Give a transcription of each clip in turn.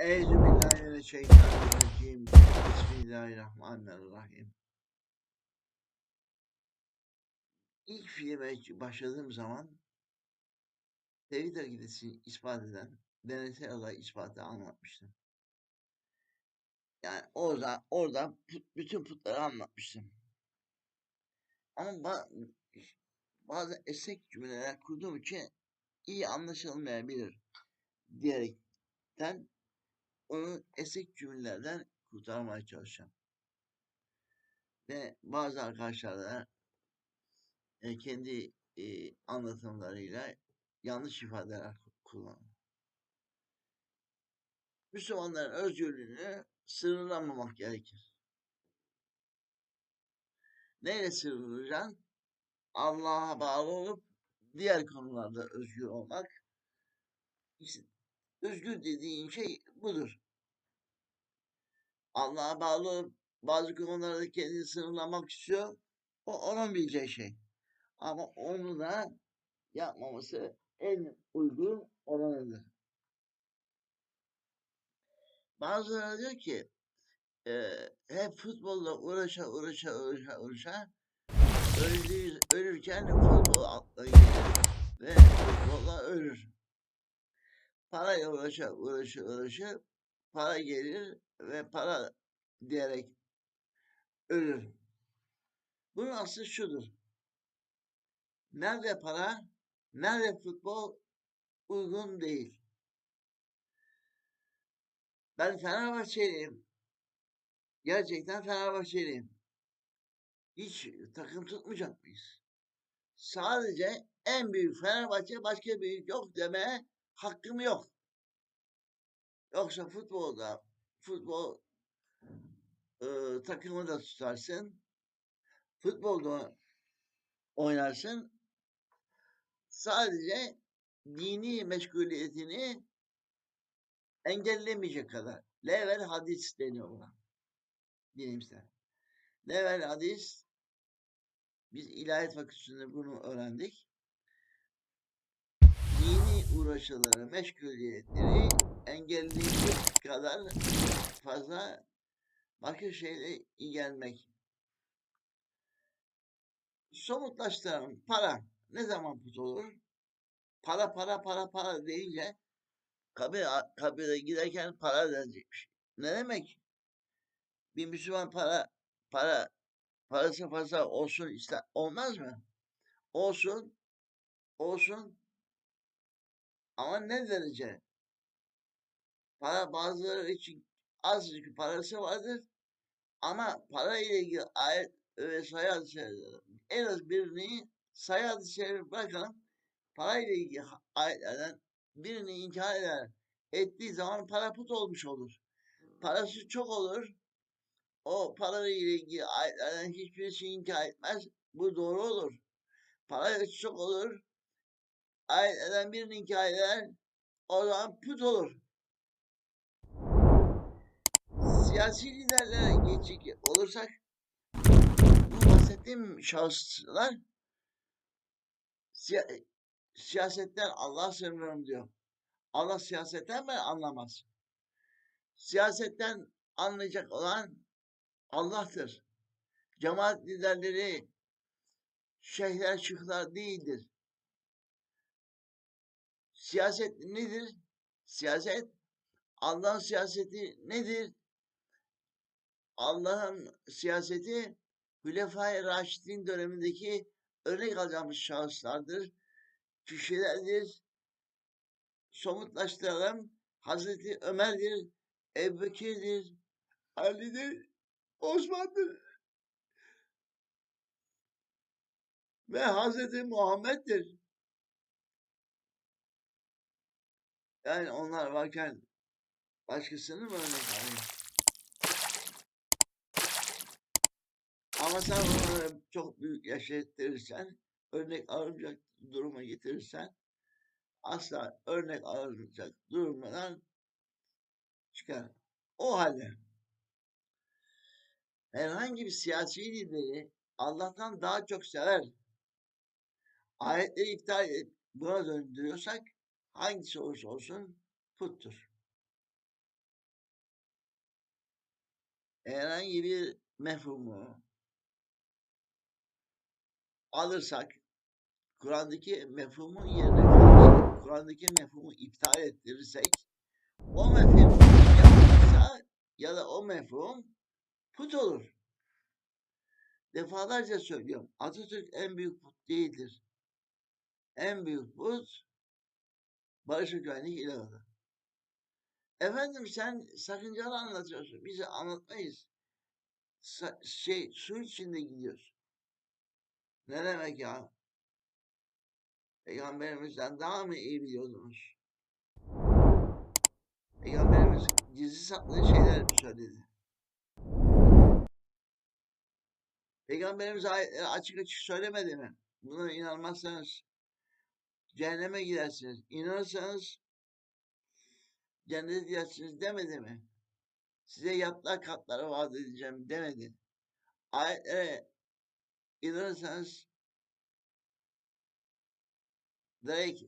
Euzubillahimineşşeytanirracim. Bismillahirrahmanirrahim. İlk filme başladığım zaman tevhid akidesini ispat eden deneysel olay ispatı anlatmıştım. Yani orada orada put, bütün putları anlatmıştım. Ama ba- bazı esnek cümleler kurduğum için iyi anlaşılmayabilir diyerekten onu esek cümlelerden kurtarmaya çalışacağım. Ve bazı arkadaşlar da e, kendi e, anlatımlarıyla yanlış ifadeler kullanıyor. Müslümanların özgürlüğünü sınırlamamak gerekir. Neyle sınırlayacaksın? Allah'a bağlı olup diğer konularda özgür olmak. İşte özgür dediğin şey budur. Allah'a bağlı bazı konularda kendini sınırlamak istiyor. O onun bileceği şey. Ama onu da yapmaması en uygun olanıdır. Bazıları diyor ki e, hep futbolla uğraşa uğraşa uğraşa uğraşa öldüğü, ölürken futbol atla gelir ve futbolla ölür. Parayla uğraşa uğraşa uğraşa para gelir ve para diyerek ölür. Bunun aslı şudur. Nerede para, nerede futbol uygun değil. Ben Fenerbahçeliyim. Gerçekten Fenerbahçeliyim. Hiç takım tutmayacak mıyız? Sadece en büyük Fenerbahçe başka büyük yok demeye hakkım yok. Yoksa futbolda futbol e, takımı da tutarsın. Futbolda oynarsın. Sadece dini meşguliyetini engellemeyecek kadar. Level hadis deniyor buna. Bilimsel. Level hadis biz ilahiyat fakültesinde bunu öğrendik. Uğraşıları, meşguliyetleri engelleyecek kadar fazla başka şeyle ilgilenmek. Somutlaştıralım. Para ne zaman put olur? Para para para para deyince kabire, kabire giderken para denecekmiş. Ne demek? Bir Müslüman para para parası fazla olsun ister olmaz mı? Olsun olsun ama ne derece? Para bazıları için azıcık parası vardır ama para ile ilgili ayet ve sayı hadisleri en az birini sayı hadisleri bırakalım para ile ilgili ayetlerden birini inkar eder ettiği zaman para put olmuş olur. Parası çok olur. O para ile ilgili ayetlerden hiçbirisi inkar etmez. Bu doğru olur. Parası çok olur. Ayetlerden birini inkar eder. O zaman put olur. Siyasi liderlere geçecek olursak bu bahsettiğim şahıslar siya siyasetten Allah sığınırım diyor. Allah siyasetten mi anlamaz? Siyasetten anlayacak olan Allah'tır. Cemaat liderleri şeyhler şıklar değildir. Siyaset nedir? Siyaset Allah'ın siyaseti nedir? Allah'ın siyaseti Hülefai Raşidin dönemindeki örnek alacağımız şahıslardır, kişilerdir. Somutlaştıralım. Hazreti Ömer'dir, Ebu Bekir'dir, Ali'dir, Osman'dır. Ve Hazreti Muhammed'dir. Yani onlar varken başkasını mı örnek alayım? Ama sen onları çok büyük yaşatırırsan, örnek alınacak duruma getirirsen, asla örnek alınacak durumdan çıkar. O halde herhangi bir siyasi lideri Allah'tan daha çok sever. Ayetleri iptal edip buna döndürüyorsak hangisi olursa olsun puttur. herhangi bir mefhumu alırsak Kur'an'daki mefhumun yerine Kur'an'daki- mefhumu iptal ettirirsek o mefhum yapılırsa ya da o mefhum put olur. Defalarca söylüyorum. Atatürk en büyük put değildir. En büyük put barış ve güvenlik ilahıdır. Efendim sen sakıncalı anlatıyorsun. Bizi anlatmayız. Sa- şey su içinde gidiyorsun. Ne demek ya? Peygamberimizden daha mı iyi biliyordunuz? Peygamberimiz gizli saklı şeyler söyledi? Peygamberimiz açık açık söylemedi mi? Buna inanmazsanız cehenneme gidersiniz. İnanırsanız cennete gidersiniz demedi mi? Size yatlar katları vaat edeceğim demedi. Ayetlere inanırsanız direkt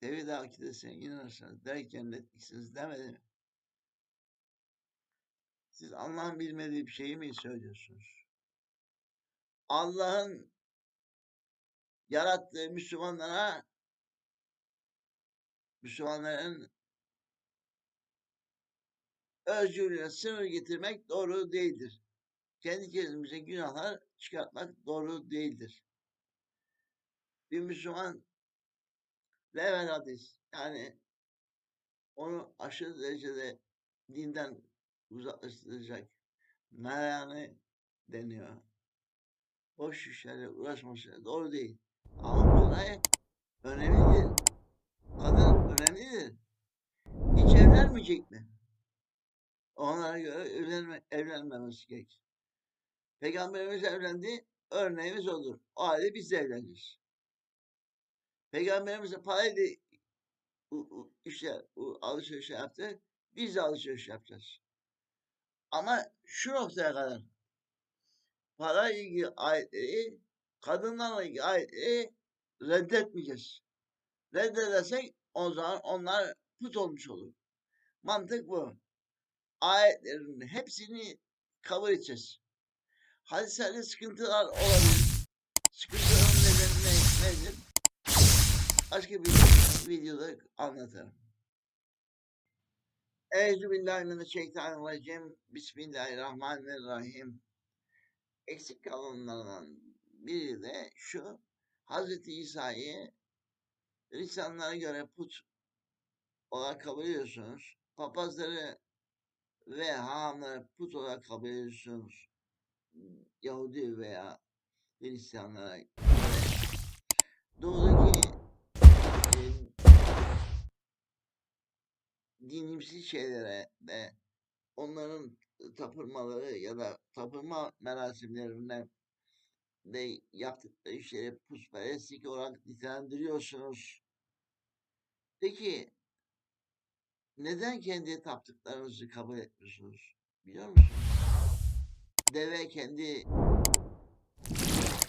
tevhid akidesine inanırsanız direkt cennetliksiniz demedi mi? Siz Allah'ın bilmediği bir şeyi mi söylüyorsunuz? Allah'ın yarattığı Müslümanlara Müslümanların özgürlüğüne sınır getirmek doğru değildir. Kendi kendimize günahlar çıkartmak doğru değildir. Bir Müslüman level hadis yani onu aşırı derecede dinden uzaklaştıracak merane deniyor. Boş işlerle uğraşması doğru değil. Ama kolay önemlidir. Kadın önemlidir. Hiç evlenmeyecek mi? Onlara göre evlenme, evlenmemesi gerek. Peygamberimiz evlendi, örneğimiz olur. O halde biz de evleneceğiz. Peygamberimiz parayla işte alışveriş yaptı. Biz de alışveriş yapacağız. Ama şu noktaya kadar para ilgili ayetleri, kadınlarla ilgili ayetleri reddetmeyeceğiz. Reddedersek o zaman onlar put olmuş olur. Mantık bu. Ayetlerin hepsini kabul edeceğiz. Hadislerde sıkıntılar olabilir. Sıkıntıların nedeni ne, nedir? Başka bir videoda anlatırım. Euzubillahimineşşeytanirracim. Bismillahirrahmanirrahim. Eksik kalanlardan biri de şu. Hazreti İsa'yı Hristiyanlara göre put olarak kabul ediyorsunuz. Papazları ve hahamları put olarak kabul ediyorsunuz. Yahudi veya Hristiyanlara göre. Doğudaki e, dinimsi şeylere de onların tapınmaları ya da tapınma merasimlerine de yaptıkları işleri putperestlik olarak nitelendiriyorsunuz. Peki neden kendi taptıklarınızı kabul etmiyorsunuz? Biliyor musunuz? Deve kendi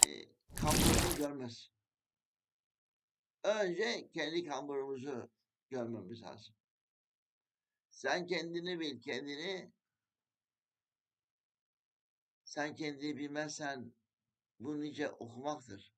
e, kamburunu görmez. Önce kendi kamburumuzu görmemiz lazım. Sen kendini bil, kendini. Sen kendini bilmezsen bu nice okumaktır.